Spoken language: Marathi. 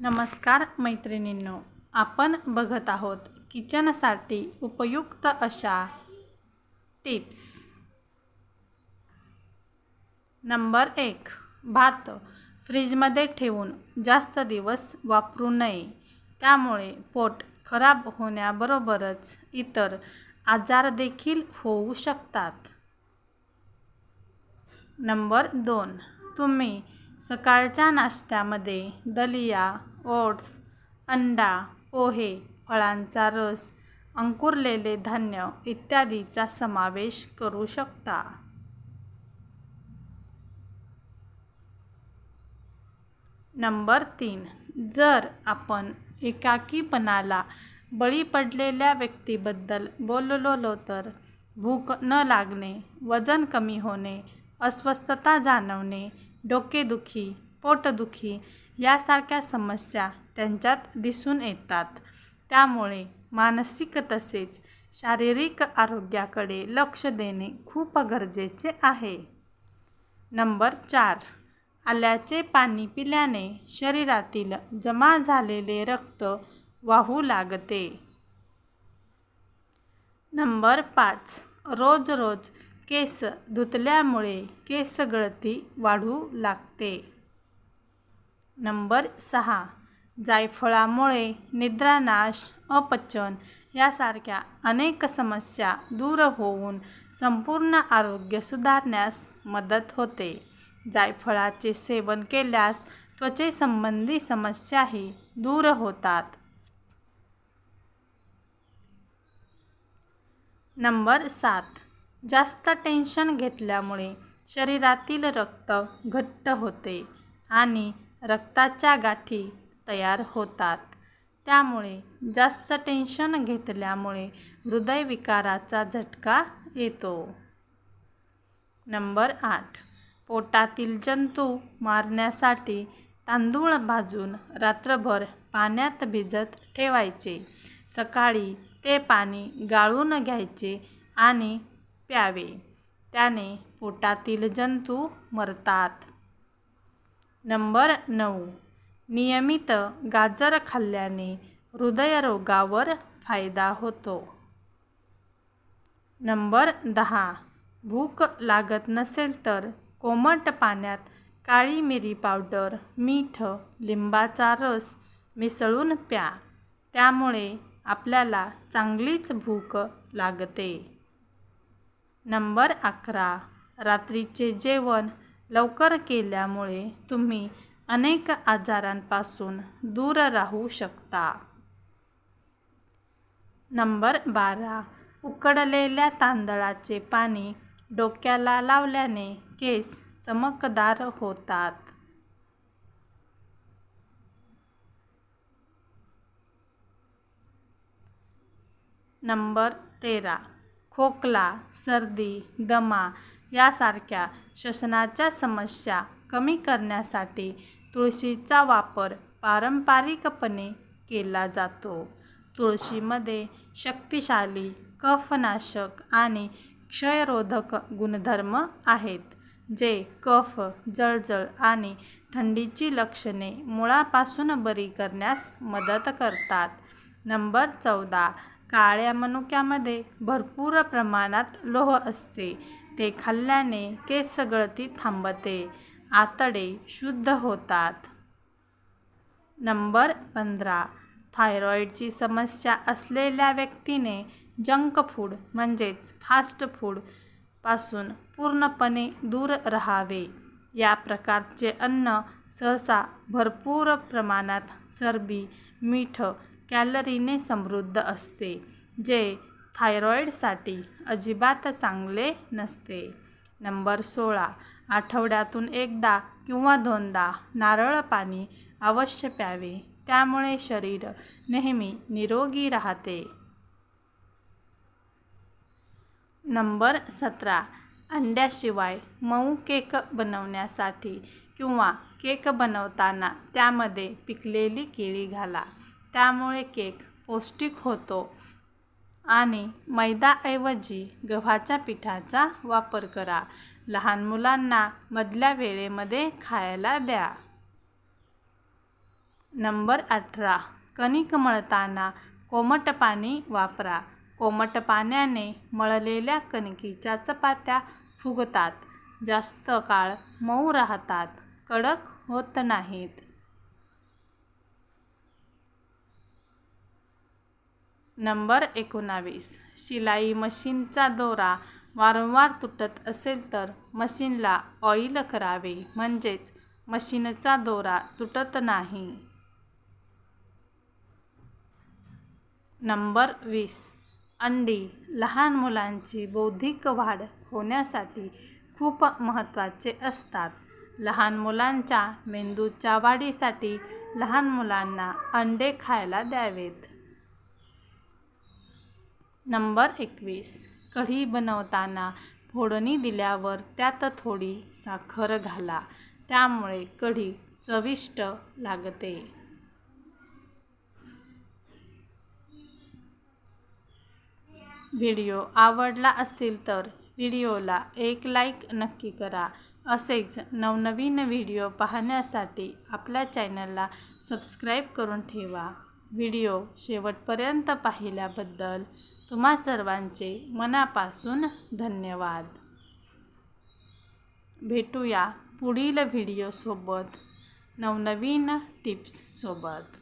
नमस्कार मैत्रिणींनो आपण बघत आहोत किचनसाठी उपयुक्त अशा टिप्स. नंबर एक भात फ्रीजमध्ये ठेवून जास्त दिवस वापरू नये. त्यामुळे पोट खराब होण्याबरोबरच इतर आजार देखील होऊ शकतात. नंबर दोन तुम्ही सकाळच्या नाश्त्यामध्ये दलिया ओट्स अंडा पोहे फळांचा रस अंकुरलेले धान्य इत्यादीचा समावेश करू शकता. नंबर तीन. जर आपण एकाकीपणाला बळी पडलेल्या व्यक्तीबद्दल बोललो तर भूक न लागणे वजन कमी होणे अस्वस्थता जाणवणे डोकेदुखी पोटदुखी यासारख्या समस्या त्यांच्यात दिसून येतात. त्यामुळे मानसिक तसेच शारीरिक आरोग्याकडे लक्ष देणे खूप गरजेचे आहे. नंबर चार. आल्याचे पाणी पिल्याने शरीरातील जमा झालेले रक्त वाहू लागते. नंबर पाच. रोज रोज केस धुतल्यामुळे केस गळती वाढू लागते. नंबर सहा. जायफळामुळे निद्रानाश अपचन यासारख्या अनेक समस्या दूर होऊन संपूर्ण आरोग्य सुधारण्यास मदत होते. जायफळाचे सेवन केल्यास त्वचेसंबंधी समस्याही दूर होतात. नंबर सात. जास्त टेन्शन घेतल्यामुळे शरीरातील रक्त घट्ट होते आणि रक्ताच्या गाठी तयार होतात. त्यामुळे जास्त टेन्शन घेतल्यामुळे हृदयविकाराचा झटका येतो. नंबर आठ. पोटातील जंतू मारण्यासाठी तांदूळ भाजून रात्रभर पाण्यात भिजत ठेवायचे. सकाळी ते पाणी गाळून घ्यायचे आणि प्यावे. त्याने पोटातील जंतू मरतात. नंबर नऊ. नियमित गाजर खाल्ल्याने हृदयरोगावर फायदा होतो. नंबर दहा. भूक लागत नसेल तर कोमट पाण्यात काळी मिरी पावडर मीठ लिंबाचा रस मिसळून प्या. त्यामुळे आपल्याला चांगलीच भूक लागते. नंबर अकरा. रात्रीचे जेवण लवकर केल्यामुळे तुम्ही अनेक आजारांपासून दूर राहू शकता. नंबर बारा. उकडलेल्या तांदळाचे पाणी डोक्याला लावल्याने केस चमकदार होतात. नंबर तेरा. खोकला सर्दी दमा यासारख्या श्वसनाच्या समस्या कमी करण्यासाठी तुळशीचा वापर पारंपरिकपणे केला जातो. तुळशीमध्ये शक्तिशाली कफनाशक आणि क्षयरोधक गुणधर्म आहेत जे कफ जळजळ आणि थंडीची लक्षणे मुळापासून बरी करण्यास मदत करतात. नंबर चौदा. काळ्या मनुक्यामध्ये भरपूर प्रमाणात लोह असते. ते खाल्ल्याने केस गळती थांबते. आतडे शुद्ध होतात. नंबर पंधरा. थायरॉईडची समस्या असलेल्या व्यक्तीने जंक फूड म्हणजेच फास्ट फूडपासून पूर्णपणे दूर राहावे. या प्रकारचे अन्न सहसा भरपूर प्रमाणात चरबी मीठ कॅलरीने समृद्ध असते जे थायरॉईडसाठी अजिबात चांगले नसते. नंबर सोळा. आठवड्यातून एकदा किंवा दोनदा नारळ पाणी अवश्य प्यावे. त्यामुळे शरीर नेहमी निरोगी राहते. नंबर सतरा. अंड्याशिवाय मऊ केक बनवण्यासाठी किंवा केक बनवताना त्यामध्ये पिकलेली केळी घाला. त्यामुळे केक पौष्टिक होतो. आणि मैदाऐवजी गव्हाच्या पिठाचा वापर करा. लहान मुलांना मधल्या वेळेमध्ये खायला द्या. नंबर अठरा. कणिक मळताना कोमट पाणी वापरा. कोमट पाण्याने मळलेल्या कणकीच्या चपात्या फुगतात. जास्त काळ मऊ राहतात. कडक होत नाहीत. नंबर एकोणावीस. शिलाई मशीनचा दोरा वारंवार तुटत असेल तर मशीनला ऑइल करावे. म्हणजेच मशीनचा दोरा तुटत नाही. नंबर वीस. अंडी लहान मुलांची बौद्धिक वाढ होण्यासाठी खूप महत्त्वाचे असतात. लहान मुलांच्या मेंदूच्या वाढीसाठी लहान मुलांना अंडे खायला द्यावेत. नंबर एकवीस. कढी बनवताना फोडणी दिल्यावर त्यात थोडी साखर घाला. त्यामुळे कढी चविष्ट लागते. व्हिडिओ आवडला असेल तर व्हिडिओला एक लाईक नक्की करा. असेच नवनवीन व्हिडिओ पाहण्यासाठी आपल्या चॅनलला सबस्क्राईब करून ठेवा. व्हिडिओ शेवटपर्यंत पाहिल्याबद्दल तुम्हा सर्वांचे मनापासून धन्यवाद. भेटूया पुढील व्हिडिओसोबत नवनवीन टिप्ससोबत